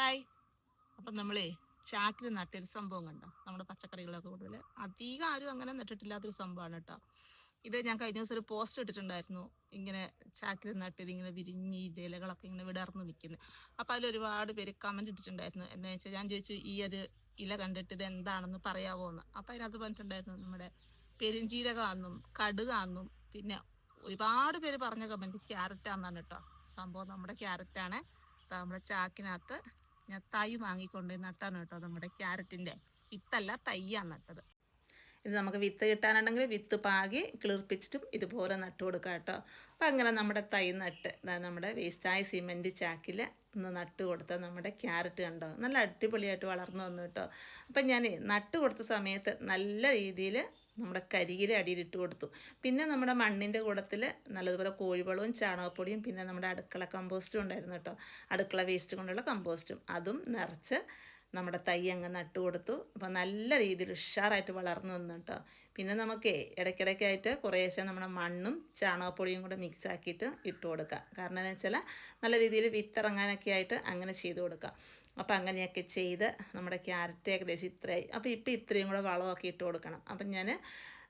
Hi. അപ്പം നമ്മളേ ചാക്കിൽ നട്ടൊരു സംഭവം കണ്ടോ? നമ്മുടെ പച്ചക്കറികളൊക്കെ കൂടുതൽ അധികം ആരും അങ്ങനെ നട്ടിട്ടില്ലാത്തൊരു സംഭവമാണ് കേട്ടോ. ഇത് ഞാൻ കഴിഞ്ഞ ദിവസം ഒരു പോസ്റ്റ് ഇട്ടിട്ടുണ്ടായിരുന്നു. ഇങ്ങനെ ചാക്കിൽ നട്ട് ഇങ്ങനെ വിരിഞ്ഞ് ഇലകളൊക്കെ ഇങ്ങനെ വിടർന്ന് നിൽക്കുന്നു. അപ്പോൾ അതിൽ ഒരുപാട് പേര് കമന്റ് ഇട്ടിട്ടുണ്ടായിരുന്നു. എന്താ വെച്ചാൽ ഞാൻ ചോദിച്ചു ഈ ഒരു ഇല കണ്ടിട്ട് ഇത് എന്താണെന്ന് പറയാവോ എന്ന്? അപ്പോൾ അതിനകത്ത് പറഞ്ഞിട്ടുണ്ടായിരുന്നു നമ്മുടെ പെരുംജീരകമാണെന്നും കടുകാണെന്നും പിന്നെ ഒരുപാട് പേര് പറഞ്ഞ കമന്റ് ക്യാരറ്റാണെന്നാണ് കേട്ടോ. സംഭവം നമ്മുടെ ക്യാരറ്റാണ്. നമ്മുടെ ചാക്കിനകത്ത് ഞാൻ തൈ വാങ്ങിക്കൊണ്ട് നട്ടാണ് കേട്ടോ നമ്മുടെ ക്യാരറ്റിന്റെ. വിത്തല്ല തയ്യാണ് നട്ടത്. ഇത് നമുക്ക് വിത്ത് കിട്ടാനുണ്ടെങ്കിൽ വിത്ത് പാകി കിളിർപ്പിച്ചിട്ടും ഇതുപോലെ നട്ടു കൊടുക്കാം കേട്ടോ. അപ്പം അങ്ങനെ നമ്മുടെ തൈ നട്ട് നമ്മുടെ വേസ്റ്റായ സിമെന്റ് ചാക്കിൽ ഒന്ന് നട്ട് കൊടുത്ത നമ്മുടെ ക്യാരറ്റ് കണ്ടോ? നല്ല അടിപൊളിയായിട്ട് വളർന്നു വന്നു കേട്ടോ. അപ്പം ഞാൻ നട്ട് കൊടുത്ത സമയത്ത് നല്ല രീതിയിൽ നമ്മുടെ കരിയില അടിയിലിട്ട് കൊടുത്തു. പിന്നെ നമ്മുടെ മണ്ണിന്റെ കൂടത്തിൽ നല്ലതുപോലെ കോഴിവളവും ചാണകപ്പൊടിയും പിന്നെ നമ്മുടെ അടുക്കള കമ്പോസ്റ്റും ഉണ്ടായിരുന്നു കേട്ടോ. അടുക്കള വേസ്റ്റ് കൊണ്ടുള്ള കമ്പോസ്റ്റും. അതും നിറച്ച് നമ്മുടെ തൈ അങ്ങ് നട്ടു കൊടുത്തു. അപ്പോൾ നല്ല രീതിയിൽ ഉഷാറായിട്ട് വളർന്നു വന്നു കേട്ടോ. പിന്നെ നമുക്ക് ഇടയ്ക്കിടയ്ക്കായിട്ട് കുറേശ്ശെ നമ്മുടെ മണ്ണും ചാണകപ്പൊടിയും കൂടെ മിക്സ് ആക്കിയിട്ട് ഇട്ട് കൊടുക്കുക കാരണം എന്താ വെച്ചാൽ നല്ല രീതിയിൽ വിത്തിറങ്ങാനൊക്കെ ആയിട്ട് അങ്ങനെ ചെയ്ത് കൊടുക്കുക അപ്പോൾ അങ്ങനെയൊക്കെ ചെയ്ത് നമ്മുടെ ക്യാരറ്റ് ഏകദേശം ഇത്രയായി. അപ്പോൾ ഇപ്പോൾ ഇത്രയും കൂടെ വളമൊക്കെ ഇട്ട് കൊടുക്കണം. അപ്പം ഞാൻ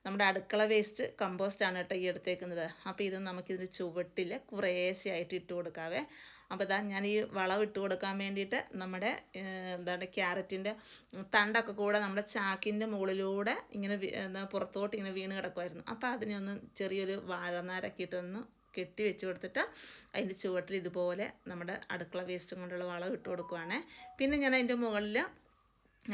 നമ്മുടെ അടുക്കള വേസ്റ്റ് കമ്പോസ്റ്റാണ് കേട്ടോ ഈ എടുത്തേക്കുന്നത്. അപ്പോൾ ഇത് നമുക്കിതിന് ചുവട്ടിൽ കുറേശ്ശെയായിട്ട് ഇട്ട് കൊടുക്കാവേ. അപ്പോൾ ഇതാ ഞാൻ ഈ വളം ഇട്ട് കൊടുക്കാൻ വേണ്ടിയിട്ട് നമ്മുടെ എന്താണ് ക്യാരറ്റിന്റെ തണ്ടൊക്കെ കൂടെ നമ്മുടെ ചാക്കിന്റെ മുകളിലൂടെ ഇങ്ങനെ എന്താ പുറത്തോട്ട് ഇങ്ങനെ വീണ് കിടക്കുമായിരുന്നു അപ്പോൾ അതിനെ ഒന്ന് ചെറിയൊരു വാഴനാരൊക്കെ ഇട്ടൊന്ന് കെട്ടി വെച്ച് കൊടുത്തിട്ട് അതിന്റെ ചുവട്ടിൽ ഇതുപോലെ നമ്മുടെ അടുക്കള വേസ്റ്റും കൊണ്ടുള്ള വളം ഇട്ട് കൊടുക്കുവാണേ പിന്നെ ഞാൻ അതിന്റെ മുകളിൽ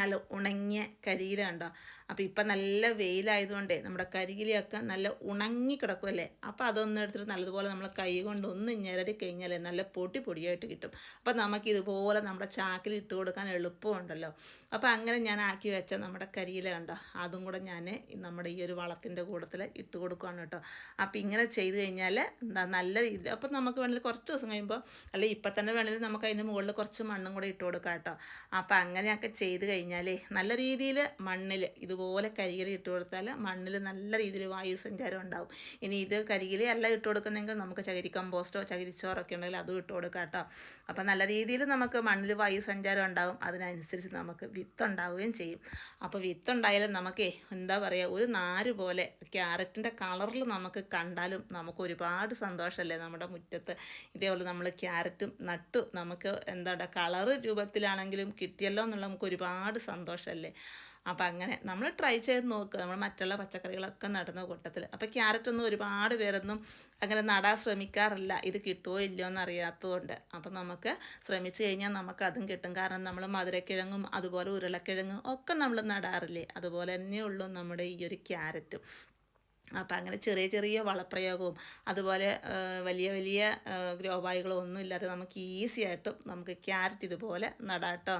നല്ല ഉണങ്ങിയ കരിയില കണ്ടോ അപ്പോൾ ഇപ്പം നല്ല വെയിലായതുകൊണ്ട് നമ്മുടെ കരിയിലയൊക്കെ നല്ല ഉണങ്ങി കിടക്കുമല്ലേ അപ്പോൾ അതൊന്നും എടുത്തിട്ട് നല്ലതുപോലെ നമ്മൾ കൈ കൊണ്ട് ഒന്ന് ഞെരടി കഴിഞ്ഞാൽ നല്ല പൊടി പൊടിയായിട്ട് കിട്ടും. അപ്പോൾ നമുക്ക് ഇതുപോലെ നമ്മുടെ ചാക്കിൽ ഇട്ട് കൊടുക്കാൻ എളുപ്പമുണ്ടല്ലോ. അപ്പോൾ അങ്ങനെ ഞാൻ ആക്കി വെച്ച നമ്മുടെ കരിയില കണ്ടോ? അതും കൂടെ ഞാൻ നമ്മുടെ ഈ ഒരു വളത്തിന്റെ കൂട്ടത്തിൽ ഇട്ട് കൊടുക്കുകയാണ് കേട്ടോ. അപ്പോൾ ഇങ്ങനെ ചെയ്ത് കഴിഞ്ഞാൽ എന്താ നല്ല രീതിയിൽ അപ്പോൾ നമുക്ക് വേണമെങ്കിൽ കുറച്ച് ദിവസം കഴിയുമ്പോൾ അല്ലെങ്കിൽ ഇപ്പം തന്നെ വേണമെങ്കിൽ നമുക്ക് അതിന്റെ മുകളിൽ കുറച്ച് മണ്ണും കൂടെ ഇട്ട് കൊടുക്കാം കേട്ടോ. അപ്പോൾ അങ്ങനെയൊക്കെ ചെയ്ത് കഴിഞ്ഞാൽ നല്ല രീതിയിൽ മണ്ണിൽ ഇതുപോലെ കരികിൽ ഇട്ട് കൊടുത്താൽ മണ്ണിൽ നല്ല രീതിയിൽ വായു സഞ്ചാരം ഉണ്ടാവും. ഇനി ഇത് കരികിൽ അല്ല ഇട്ട് കൊടുക്കുന്നെങ്കിൽ നമുക്ക് ചകിരി കമ്പോസ്റ്റോ ചകിരിച്ചോറൊക്കെ ഉണ്ടെങ്കിൽ അതും ഇട്ട് കൊടുക്കാം കേട്ടോ. അപ്പം നല്ല രീതിയിൽ നമുക്ക് മണ്ണിൽ വായു സഞ്ചാരം ഉണ്ടാവും. അതിനനുസരിച്ച് നമുക്ക് വിത്തുണ്ടാവുകയും ചെയ്യും. അപ്പോൾ വിത്തുണ്ടായാലും നമുക്ക് എന്താ പറയുക ഒരു നാര് പോലെ ക്യാരറ്റിന്റെ കളറിൽ നമുക്ക് കണ്ടാലും നമുക്ക് ഒരുപാട് സന്തോഷമല്ലേ നമ്മുടെ മുറ്റത്ത്. ഇതേപോലെ നമ്മൾ ക്യാരറ്റും നട്ടു നമുക്ക് എന്താ കളറ് രൂപത്തിലാണെങ്കിലും കിട്ടിയല്ലോ എന്നുള്ള നമുക്ക് ഒരുപാട് ഒരുപാട് സന്തോഷമല്ലേ അപ്പം അങ്ങനെ നമ്മൾ ട്രൈ ചെയ്ത് നോക്കുക നമ്മൾ മറ്റുള്ള പച്ചക്കറികളൊക്കെ നടുന്ന കൂട്ടത്തിൽ അപ്പോൾ ക്യാരറ്റൊന്നും ഒരുപാട് പേരൊന്നും അങ്ങനെ നടാൻ ശ്രമിക്കാറില്ല. ഇത് കിട്ടുമോ ഇല്ലയോ എന്നറിയാത്തതുകൊണ്ട്. അപ്പം നമുക്ക് ശ്രമിച്ചു കഴിഞ്ഞാൽ നമുക്ക് അതും കിട്ടും. കാരണം നമ്മൾ മധുരക്കിഴങ്ങും അതുപോലെ ഉരുളക്കിഴങ്ങും ഒക്കെ നമ്മൾ നടാറില്ലേ? അതുപോലെ തന്നെയുള്ളൂ നമ്മുടെ ഈ ഒരു ക്യാരറ്റും. അപ്പം അങ്ങനെ ചെറിയ ചെറിയ വളപ്രയോഗവും അതുപോലെ വലിയ വലിയ ഗ്രോബായികളോ ഒന്നും ഇല്ലാതെ നമുക്ക് ഈസി ആയിട്ടും നമുക്ക് ക്യാരറ്റ് ഇതുപോലെ നടാട്ടോ.